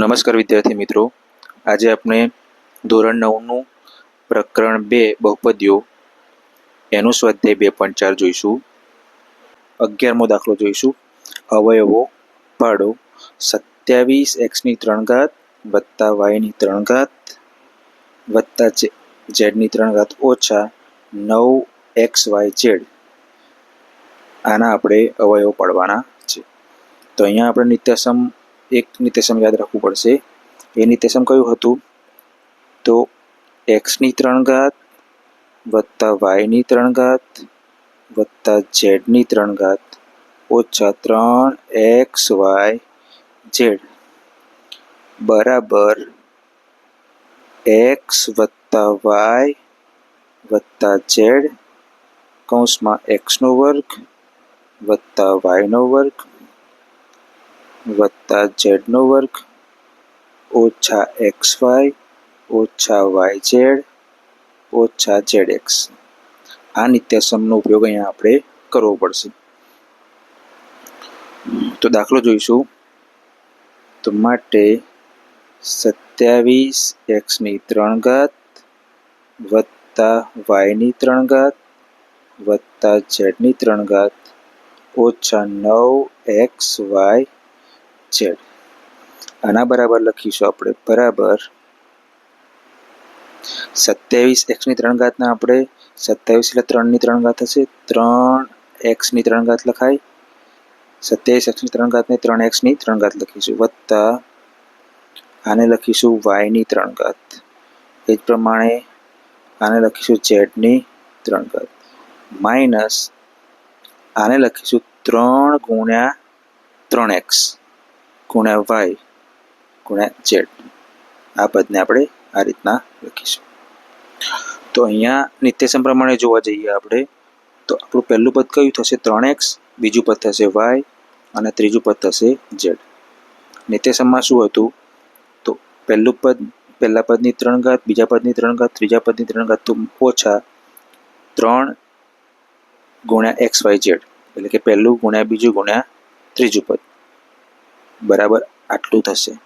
નમસ્કાર વિદ્યાર્થી મિત્રો. આજે આપણે ધોરણ નવનું પ્રકરણ બે બહુપદીઓ, એનું સ્વાધ્યાય બે પોઈન્ટ ચાર જોઈશું. અગિયારમો દાખલો જોઈશું. અવયવો પાડો. સત્યાવીસ એક્સની ત્રણ ઘાત વત્તા વાયની ત્રણ ઘાત વત્તા ઝેડની ત્રણ ઘાત ઓછા નવ એક્સ વાય ઝેડ આના આપણે અવયવો પાડવાના છે. તો અહીંયા આપણે નિત્યસમ એક નિતેશમ યાદ રાખવું પડશે. એ નિતેશમ કયું હતું? તો એક્સની ત્રણ ઘાત વત્તા વાયની ત્રણ ઘાત વત્તા ઝેડની ત્રણ ઘાત ઓછા ત્રણ એક્સ વાય ઝેડ. બરાબર એક્સ વત્તા વાય વત્તા ઝેડ કૌંસમાં એક્સનો વર્ગ વત્તા વાયનો વર્ગ વત્તા ઝેડનો વર્ગ, ઓછા એક્સ વાય ઓછા વાય ઝેડ ઓછા ઝેડ એક્સ આ નિત્યસમનો ઉપયોગ અહીંયા આપણે કરવો પડશે. તો દાખલો જોઈશું. તો માટે સત્યાવીસ એક્સની ત્રણ ઘાત, વત્તા વાયની ત્રણ ઘાત, વત્તા ઝેડની ત્રણ ઘાત, ઓછા નવ એક્સ વાય ઝેડ આના બરાબર લખીશું આપણે. બરાબર. સત્યાવીસ એક્સની ત્રણ ઘાતના આપણે સત્યાવીસ એટલે ત્રણની ત્રણ ઘાત હશે. ત્રણ એક્સની ત્રણ ઘાત લખાય. સત્યાવીસ એક્સની ત્રણ ઘાતને ત્રણ એક્સની ત્રણ ઘાત લખીશું. વત્તા આને લખીશું વાયની ત્રણ ઘાત. એ જ પ્રમાણે આને લખીશું ઝેડની ત્રણ ઘાત. માઇનસ આને લખીશું ત્રણ ગુણ્યા ત્રણ એક્સ ગુણ્યા વાય ગુણ્યા ઝેડ આ પદને આપણે આ રીતના લખીશું. તો અહીંયા નિત્યસમ પ્રમાણે જોવા જઈએ આપણે, તો આપણું પહેલું પદ કયું થશે? ત્રણ એક્સ બીજું પદ થશે વાય અને ત્રીજું પદ થશે ઝેડ નિત્યસમમાં શું હતું? તો પહેલું પદ, પહેલાં પદની ત્રણ ઘાત, બીજા પદની ત્રણ ઘાત, ત્રીજા પદની ત્રણ ઘાત તો ઓછા ત્રણ ગુણ્યા એક્સ વાય ઝેડ એટલે કે પહેલું ગુણ્યા બીજું ગુણ્યા ત્રીજું પદ. બરાબર? આટલું થશે.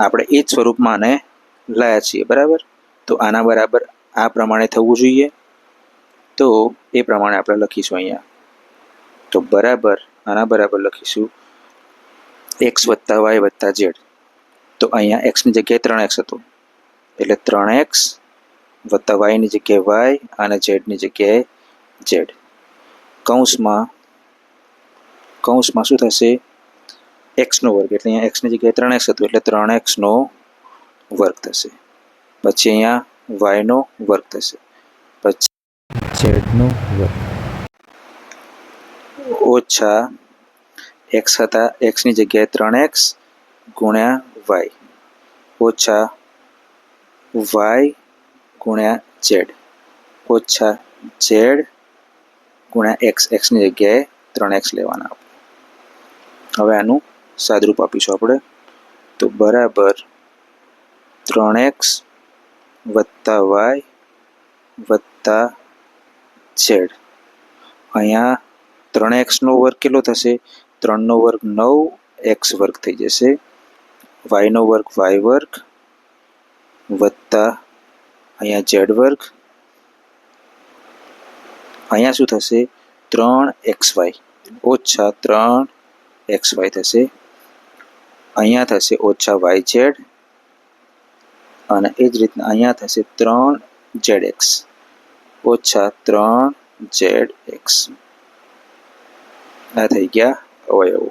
આપણે એ જ સ્વરૂપમાં આને લાયા છીએ, બરાબર? તો આના બરાબર આ પ્રમાણે થવું જોઈએ. તો એ પ્રમાણે આપણે લખીશું અહીંયા. તો બરાબર, આના બરાબર લખીશું. એક્સ વત્તા વાય વત્તા ઝેડ. તો અહીંયા એક્સની જગ્યાએ ત્રણ એક્સ હતું. એટલે ત્રણ એક્સ વત્તા વાયની જગ્યાએ વાય અને ઝેડની જગ્યાએ ઝેડ. કૌંસમાં કૌંસમાં શું થશે? એક્સનો વર્ગ એટલે અહીંયા એક્સની જગ્યાએ ત્રણ એક્સ હતું એટલે ત્રણ એક્સનો વર્ગ થશે. પછી અહીંયા વાયનો વર્ગ થશે. પછી ઝેડનો વર્ગ. ઓછા એક્સ હતા એક્સની જગ્યાએ ત્રણ એક્સ ગુણ્યા વાય ઓછા વાય ગુણ્યા ઝેડ ઓછા ઝેડ ગુણ્યા એક્સ એક્સની જગ્યાએ ત્રણ એક્સ લેવાના હવે આનું સાદરૂપ આપીશું આપણે? તો બરાબર ત્રણ એક્સ વત્તા વાય વત્તા ઝેડ. અહીંયા ત્રણ એક્સનો વર્ગ કેટલો થશે? ત્રણનો વર્ગ નવ, એક્સ વર્ગ થઈ જશે. વાયનો વર્ગ વાય વર્ગ વત્તા અહીંયા ઝેડ વર્ગ. અહીંયા શું થશે? ત્રણ એક્સ વાય. ઓછા ત્રણ એક્સ વાય થશે. અહીંયા થશે ઓછા વાય ઝેડ અને એ જ રીતના અહીંયા થશે ત્રણ ઝેડ એક્સ ઓછા ત્રણ ઝેડ એક્સ આ થઈ ગયા અવયવો.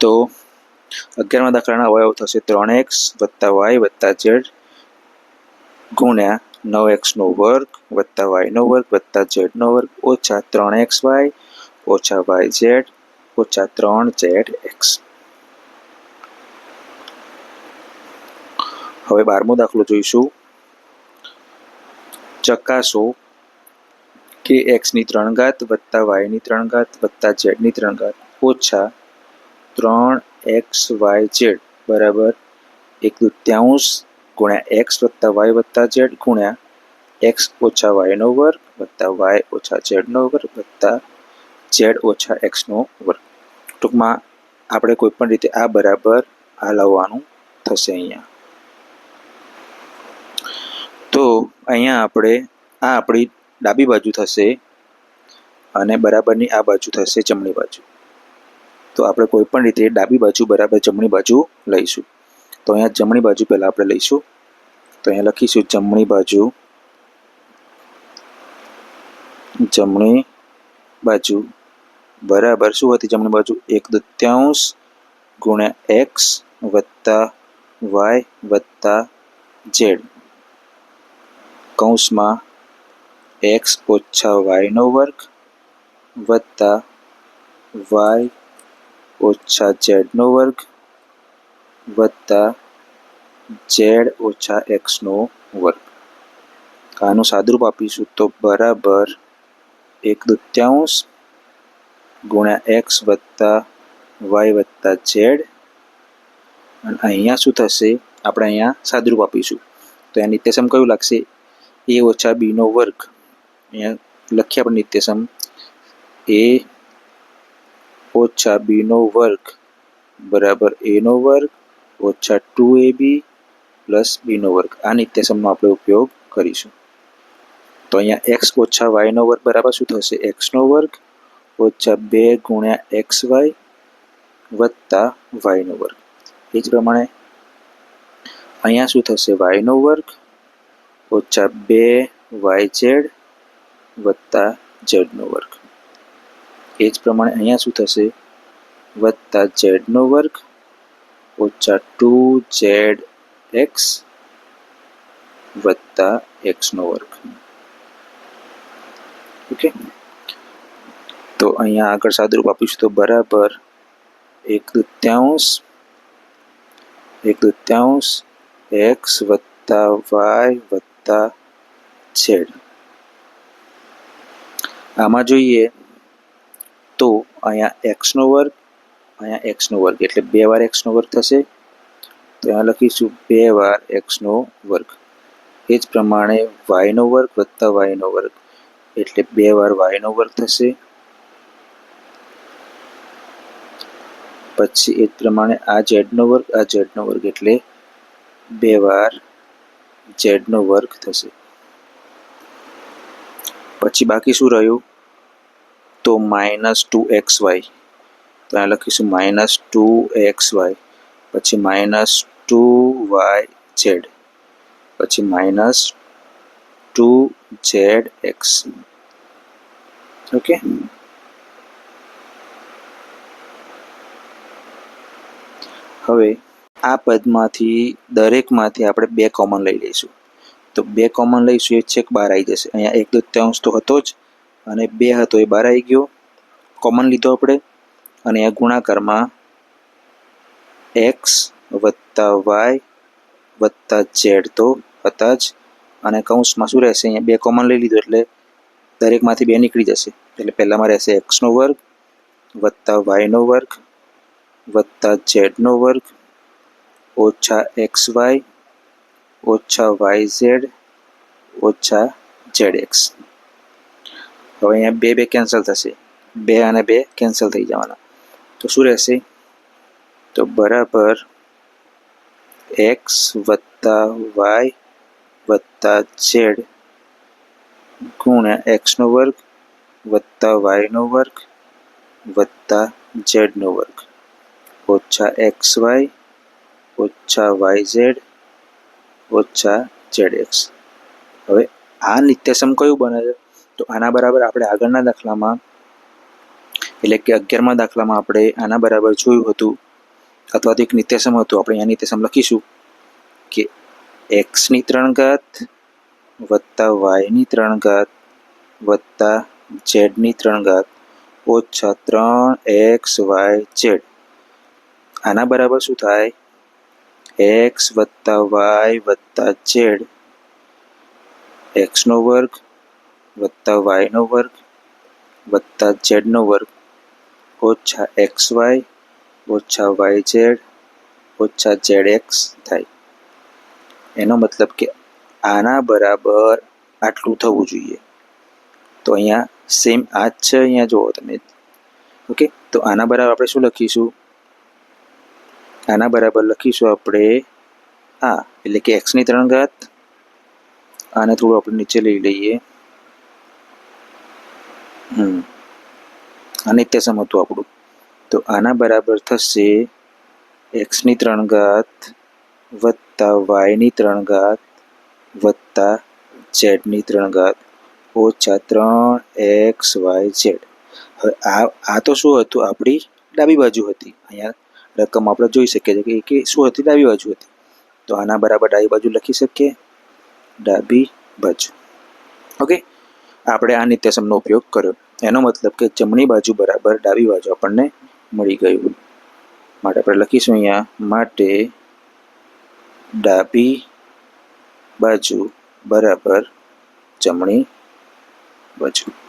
તો અગિયારમાં દાખલાના અવયવ થશે ત્રણ એક્સ વત્તા વાય વત્તા ઝેડ ગુણ્યા નવ એક્સનો વર્ગ વત્તા વાયનો વર્ગ વત્તા ઝેડનો વર્ગ. ઓછા ત્રણ એક્સ વાય ઓછા વાય ઝેડ ઓછા ત્રણ ઝેડ એક્સ. હવે બારમો દાખલો જોઈશું. ચકાસો કે એક્સની ત્રણ ઘાત વત્તા વાયની ત્રણ ઘાત વત્તા ઝેડની ત્રણ ઘાત ઓછા ત્રણ એક્સ વાય ઝેડ બરાબર એક દૃત્યાંશ ગુણ્યા એક્સ વત્તા વાય વત્તા ઝેડ ગુણ્યા એક્સ ઓછા વાયનો વર્ગ વત્તા વાય ઓછા ઝેડનો વર્ગ વત્તા ઝેડ ઓછા એક્સનો વર્ગ. ટૂંકમાં આપણે કોઈ પણ રીતે આ બરાબર હલાવવાનું થશે અહીંયા. તો અહીંયા આપણે આ આપણી ડાબી બાજુ થશે અને બરાબરની આ બાજુ થશે જમણી બાજુ. તો આપણે કોઈ પણ રીતે ડાબી બાજુ બરાબર જમણી બાજુ લઈશું. તો અહીંયા જમણી બાજુ પહેલાં આપણે લઈશું. તો અહીંયા લખીશું જમણી બાજુ જમણી બાજુ. બરાબર. શું હતી જમણી બાજુ? એક દત્યાંશ ગુણ્યા એક્સ વત્તા વાય વત્તા ઝેડ. કૌંસમાં એક્સ ઓછા વાયનો વર્ગ વત્તા વાય ઓછા ઝેડનો વર્ગ વત્તા ઝેડ ઓછા એક્સનો વર્ગ. આનું સાદરૂપ આપીશું તો બરાબર એક દૃત્યાંશ ગુણ્યા એક્સ વત્તા વાય વત્તા ઝેડ. અને અહીંયા શું થશે? આપણે અહીંયા સાદરૂપ આપીશું. તો અહીંયા નિત્યસમ કયું લાગશે? એ ઓછા બીનો વર્ગ. અહીંયા લખીએ આપણે નિત્યસમ. એ ઓછા બીનો વર્ગ બરાબર એનો વર્ગ ઓછા ટુ એ બી પ્લસ બીનો વર્ગ. આ નિત્યસમનો આપણે ઉપયોગ કરીશું. તો અહીંયા એક્સ ઓછા વાયનો વર્ગ બરાબર શું થશે? એક્સનો વર્ગ. ઓછા બે ગુણ્યા એક્સ વાય વત્તા વાયનો વર્ગ. એ જ પ્રમાણે અહીંયા શું થશે? વાયનો વર્ગ ઓછા બે વાય ઝેડ વત્તા ઝેડનો વર્ગ. એ જ પ્રમાણે અહીંયા શું થશે? વત્તા ઝેડનો વર્ગ ઓછા ટુ ઝેડ એક્સ વત્તા એક્સનો વર્ગ. ઓકે? તો અહીંયા આગળ સાદુરૂપ આપીશું તો બરાબર એક તૃત્યાંશ એક તૃત્યાંશ એક્સ વત્તા વાય વત્તા ઝેડ આમાં જોઈએ તો અહીંયા એક્સનો વર્ગ અહીંયા એક્સનો વર્ગ એટલે બે વાર એક્સનો વર્ગ થશે તો અહીંયા લખીશું બે વાર એક્સનો વર્ગ એ જ પ્રમાણે વાયનો વર્ગ વત્તા વાયનો વર્ગ એટલે બે વાર વાયનો વર્ગ થશે પછી એ જ પ્રમાણે આ ઝેડનો વર્ગ, આ ઝેડનો વર્ગ એટલે બે વાર ઝેડનો વર્ગ થશે. પછી બાકી શું રહ્યું? તો માઇનસ ટુ એક્સ વાય. તો અહીંયા લખીશું માઇનસ ટુ એક્સ વાય. પછી માઇનસ ટુ વાય ઝેડ. પછી minus two Z X. Okay? હવે આ પદમાંથી, દરેકમાંથી આપણે બે કોમન લઈ લઈશું. તો બે કોમન લઈશું એ છેક બહાર આવી જશે. અહીંયા એક દત્યાંશ તો હતો જ, અને બે હતો એ બહાર આવી ગયો. કોમન લીધો આપણે, અને આ ગુણાકારમાં એક્સ વત્તા વાય વત્તા ઝેડ તો હતા જ, અને કૌંસમાં શું રહેશે? અહીંયા બે કોમન લઈ લીધો એટલે દરેકમાંથી બે નીકળી જશે. એટલે પહેલાંમાં રહેશે એક્સનો વર્ગ વત્તા વાયનો વર્ગ વત્તા ઝેડનો વર્ગ ઓછા એક્સ વાય ઓછા વાય ઝેડ ઓછા ઝેડ એક્સ હવે અહીંયા બે બે કેન્સલ થશે બે અને બે કેન્સલ થઈ જવાના તો શું રહેશે તો બરાબર એક્સ વત્તા વાય વત્તા ઝેડ ગુણ્યા એક્સનો વર્ગ વત્તા વાયનો વર્ગ વત્તા ઝેડનો વર્ગ ઓછા એક્સ વાય ઓછા વાય ઝેડ ઓછા ઝેડ એક્સ. હવે આ નિત્યસમ કયું બને છે? તો આના બરાબર આપણે આગળના દાખલામાં, એટલે કે અગિયારમાં દાખલામાં આપણે આના બરાબર જોયું હતું, અથવા તો એક નિત્યસમ હતું, આપણે અહીંયા નિત્યસમ લખીશું, કે એક્સની ત્રણ ઘાત વત્તા વાયની ત્રણ ઘાત વત્તા ઝેડની ત્રણ ઘાત ઓછા ત્રણ એક્સ વાય ઝેડ. આના બરાબર શું થાય? એક્સ વત્તા વાય વત્તા ઝેડ એક્સનો વર્ગ વત્તા વાયનો વર્ગ વત્તા ઝેડનો વર્ગ ઓછા એક્સ વાય ઓછા વાય ઝેડ ઓછા ઝેડ એક્સ થાય. એનો મતલબ કે આના બરાબર આટલું થવું જોઈએ. તો અહીંયા સેમ આ જ છે અહીંયા જુઓ તમે. ઓકે તો આના બરાબર આપણે શું લખીશું? આના બરાબર લખીશું આપણે, આ, એટલે કે એક્સની ત્રણ ઘાત, આને થોડું આપણે નીચે લઈ લઈએ. હમ. આ નિત્યસમ હતું આપણું. તો આના બરાબર થશે એક્સની ત્રણ ઘાત વત્તા વાયની ત્રણ ઘાત વત્તા ઝેડની ત્રણ ઘાત ઓછા ત્રણ એક્સ વાય ઝેડ હવે આ આ તો શું હતું? આપણી ડાબી બાજુ હતી. અહીંયા રકમ આપણે જોઈ શકીએ છીએ કે કે શું હતી ડાબી બાજુ હતી. તો આના બરાબર ડાબી બાજુ લખી શકીએ. ડાબી બાજુ. ઓકે? આપણે આ નિત્યસમનો ઉપયોગ કર્યો. એનો મતલબ કે જમણી બાજુ બરાબર ડાબી બાજુ આપણને મળી ગયું. માટે આપણે લખીશું અહીંયા, માટે ડાબી બાજુ બરાબર જમણી બાજુ.